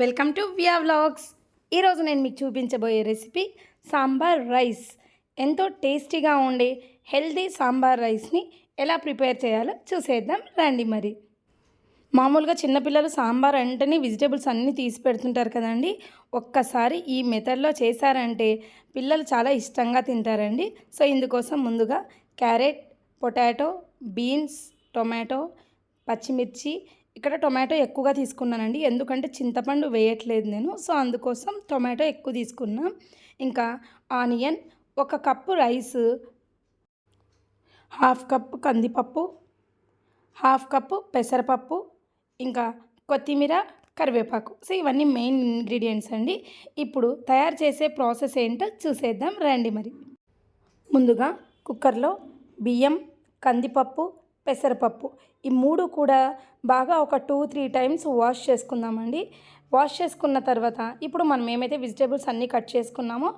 Welcome to via vlogs. ఈరోజు నేను మీకు చూపించబోయే రెసిపీ సాంబార్ రైస్. ఎంతో టేస్టీగా ఉండే హెల్దీ సాంబార్ రైస్ని ఎలా ప్రిపేర్ చేయాలో చూసేద్దాం. రండి మరి. మామూలుగా చిన్నపిల్లలు సాంబార్ అంటేనే వెజిటేబుల్స్ అన్నీ తీసి పెడుతుంటారు కదండి. ఒక్కసారి ఈ మెథడ్లో చేశారంటే పిల్లలు చాలా ఇష్టంగా తింటారండి. సో ఇందుకోసం ముందుగా క్యారెట్ పొటాటో బీన్స్ టొమాటో పచ్చిమిర్చి ఇక్కడ టొమాటో ఎక్కువగా తీసుకున్నానండి. ఎందుకంటే చింతపండు వేయట్లేదు నేను. సో అందుకోసం టొమాటో ఎక్కువ తీసుకున్నా. ఇంకా ఆనియన్ ఒక కప్పు రైస్ హాఫ్ కప్పు కందిపప్పు హాఫ్ కప్పు పెసరపప్పు ఇంకా కొత్తిమీర కరివేపాకు. సో ఇవన్నీ మెయిన్ ఇంగ్రీడియంట్స్ అండి. ఇప్పుడు తయారు చేసే ప్రాసెస్ ఏంటో చూసేద్దాం. రండి మరి. ముందుగా కుక్కర్లో బియ్యం కందిపప్పు పెసరపప్పు. ఈ మూడు కూడా బాగా ఒక టూ త్రీ టైమ్స్ వాష్ చేసుకుందామండి. వాష్ చేసుకున్న తర్వాత ఇప్పుడు మనం ఏమైతే వెజిటేబుల్స్ అన్నీ కట్ చేసుకున్నామో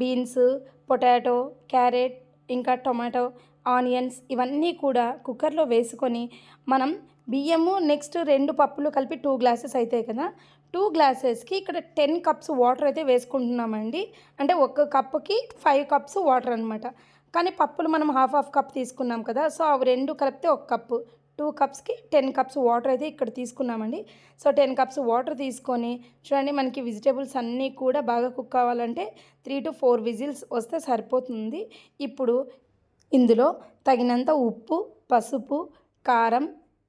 బీన్స్ పొటాటో క్యారెట్ ఇంకా టొమాటో ఆనియన్స్ ఇవన్నీ కూడా కుక్కర్లో వేసుకొని మనం బియ్యము నెక్స్ట్ రెండు పప్పులు కలిపి టూ గ్లాసెస్ అవుతాయి కదా టూ గ్లాసెస్కి ఇక్కడ టెన్ కప్స్ వాటర్ అయితే వేసుకుంటున్నామండి. అంటే ఒక కప్పుకి ఫైవ్ కప్స్ వాటర్ అనమాట కానీ పప్పులు మనం హాఫ్ హాఫ్ కప్ తీసుకున్నాం కదా సో అవి రెండు కలిపితే ఒక కప్పు. టూ కప్స్కి టెన్ కప్స్ వాటర్ అయితే ఇక్కడ తీసుకున్నామండి. సో టెన్ కప్స్ వాటర్ తీసుకొని చూడండి మనకి వెజిటేబుల్స్ అన్నీ కూడా బాగా కుక్ కావాలంటే త్రీ టు ఫోర్ విజిల్స్ వస్తే సరిపోతుంది. ఇప్పుడు ఇందులో తగినంత ఉప్పు పసుపు కారం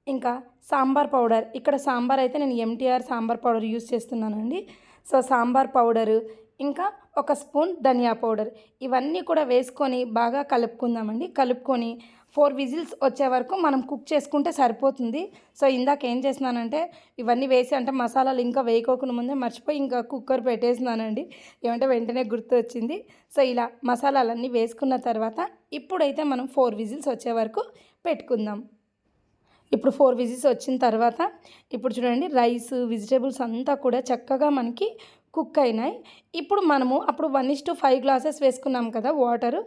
ఇంకా సాంబార్ పౌడర్. ఇక్కడ సాంబార్ అయితే నేను ఎంటీఆర్ సాంబార్ పౌడర్ యూస్ చేస్తున్నానండి. సో సాంబార్ పౌడరు ఇంకా ఒక స్పూన్ ధనియా పౌడర్. ఇవన్నీ కూడా వేసుకొని బాగా కలుపుకుందామండి. కలుపుకొని ఫోర్ విజిల్స్ వచ్చే వరకు మనం కుక్ చేసుకుంటే సరిపోతుంది. సో ఇందాక ఏం చేసినానంటే ఇవన్నీ వేసి అంటే మసాలాలు ఇంకా వేయకోకుండా ముందే మర్చిపోయి ఇంకా కుక్కర్ పెట్టేసినానండి ఏమంటే వెంటనే గుర్తు వచ్చింది సో ఇలా మసాలాలన్నీ వేసుకున్న తర్వాత ఇప్పుడైతే మనం ఫోర్ విజిల్స్ వచ్చే వరకు పెట్టుకుందాం. ఇప్పుడు ఫోర్ విజిల్స్ వచ్చిన తర్వాత ఇప్పుడు చూడండి రైస్ వెజిటేబుల్స్ అంతా కూడా చక్కగా మనకి కుక్ అయినాయి. ఇప్పుడు మనము అప్పుడు one is to five glasses వేసుకున్నాం కదా వాటర్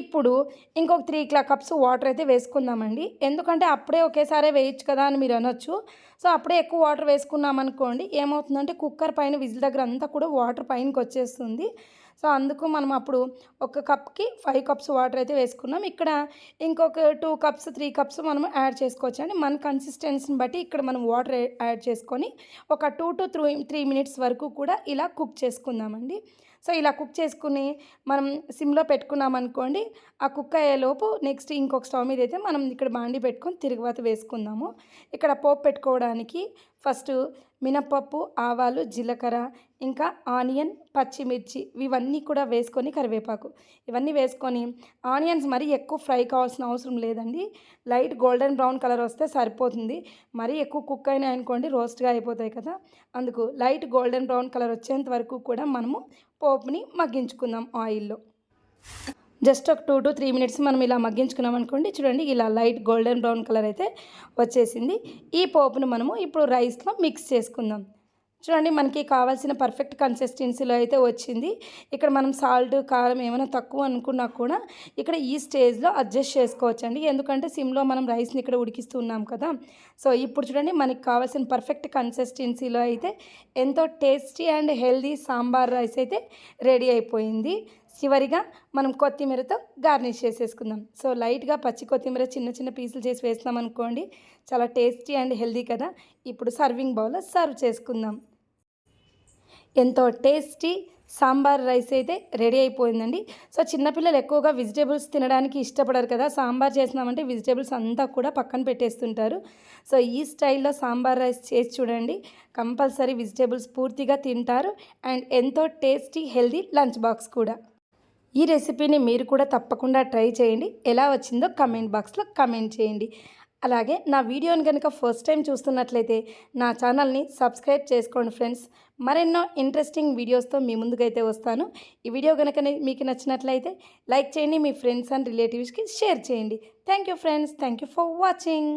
ఇప్పుడు ఇంకొక త్రీ క్లా కప్స్ వాటర్ అయితే వేసుకుందామండి. ఎందుకంటే అప్పుడే ఒకేసారి వేయచ్చు కదా అని మీరు అనొచ్చు. సో అప్పుడే ఎక్కువ వాటర్ వేసుకున్నాం అనుకోండి ఏమవుతుందంటే కుక్కర్ పైన విజిల్ దగ్గర అంతా కూడా వాటర్ పైనకి వచ్చేస్తుంది. సో అందుకు మనం అప్పుడు ఒక కప్కి ఫైవ్ కప్స్ వాటర్ అయితే వేసుకున్నాం. ఇక్కడ ఇంకొక టూ కప్స్ త్రీ కప్స్ మనం యాడ్ చేసుకోవచ్చు అండి. మన కన్సిస్టెన్సీని బట్టి ఇక్కడ మనం వాటర్ యాడ్ చేసుకొని ఒక two to three three minutes వరకు కూడా ఇలా కుక్ చేసుకుందామండి సో ఇలా కుక్ చేసుకుని మనం సిమ్లో పెట్టుకున్నాం అనుకోండి ఆ కుక్ అయ్యేలోపు నెక్స్ట్ ఇంకొక స్టవ్ మీద అయితే మనం ఇక్కడ బాండి పెట్టుకొని తిరుగుబాత వేసుకుందాము. ఇక్కడ పోపు పెట్టుకోవడానికి ఫస్ట్ మినప్పప్పు ఆవాలు జీలకర్ర ఇంకా ఆనియన్ పచ్చిమిర్చి ఇవన్నీ కూడా వేసుకొని కరివేపాకు. ఇవన్నీ వేసుకొని ఆనియన్స్ మరి ఎక్కువ ఫ్రై కావాల్సిన అవసరం లేదండి. లైట్ గోల్డెన్ బ్రౌన్ కలర్ వస్తే సరిపోతుంది. మరీ ఎక్కువ కుక్ అయినా అనుకోండి రోస్ట్గా అయిపోతాయి కదా. అందుకు లైట్ గోల్డెన్ బ్రౌన్ కలర్ వచ్చేంత వరకు కూడా మనము పోపుని మగ్గించుకుందాం ఆయిల్లో. జస్ట్ ఒక టూ టు త్రీ మినిట్స్ మనం ఇలా మగ్గించుకున్నాం అనుకోండి చూడండి ఇలా లైట్ గోల్డెన్ బ్రౌన్ కలర్ అయితే వచ్చేసింది. ఈ పోపును మనము ఇప్పుడు రైస్లో మిక్స్ చేసుకుందాం. చూడండి మనకి కావాల్సిన పర్ఫెక్ట్ కన్సిస్టెన్సీలో అయితే వచ్చింది. ఇక్కడ మనం సాల్ట్ కారం ఏమైనా తక్కువ అనుకున్నా కూడా ఇక్కడ ఈ స్టేజ్లో అడ్జస్ట్ చేసుకోవచ్చు అండి ఎందుకంటే సిమ్లో మనం రైస్ని ఇక్కడ ఉడికిస్తున్నాం కదా. సో ఇప్పుడు చూడండి మనకి కావాల్సిన పర్ఫెక్ట్ కన్సిస్టెన్సీలో అయితే ఎంతో tasty and healthy sambar rice అయితే రెడీ అయిపోయింది. చివరిగా మనం కొత్తిమీరతో గార్నిష్ చేసేసుకుందాం. సో లైట్గా పచ్చి కొత్తిమీర చిన్న చిన్న పీసులు చేసి వేస్తాం అనుకోండి చాలా టేస్టీ అండ్ హెల్దీ కదా. ఇప్పుడు సర్వింగ్ బౌల్లో సర్వ్ చేసుకుందాం. ఎంతో టేస్టీ సాంబార్ రైస్ అయితే రెడీ అయిపోయిందండి. సో చిన్నపిల్లలు ఎక్కువగా వెజిటేబుల్స్ తినడానికి ఇష్టపడరు కదా. సాంబార్ చేసినామంటే వెజిటేబుల్స్ అంతా కూడా పక్కన పెట్టేస్తుంటారు. సో ఈ స్టైల్లో సాంబార్ రైస్ చేసి చూడండి. కంపల్సరీ వెజిటేబుల్స్ పూర్తిగా తింటారు అండ్ ఎంతో టేస్టీ హెల్దీ లంచ్ బాక్స్ కూడా. ఈ రెసిపీని మీరు కూడా తప్పకుండా ట్రై చేయండి. ఎలా వచ్చిందో కమెంట్ బాక్స్లో కమెంట్ చేయండి. అలాగే నా వీడియోని కనుక ఫస్ట్ టైం చూస్తున్నట్లయితే నా ఛానల్ని సబ్స్క్రైబ్ చేసుకోండి ఫ్రెండ్స్. మరెన్నో ఇంట్రెస్టింగ్ వీడియోస్తో మీ ముందుకైతే వస్తాను. ఈ వీడియో కనుక మీకు నచ్చినట్లయితే లైక్ చేయండి మీ ఫ్రెండ్స్ అండ్ రిలేటివ్స్కి షేర్ చేయండి. Thank you friends. Thank you for watching.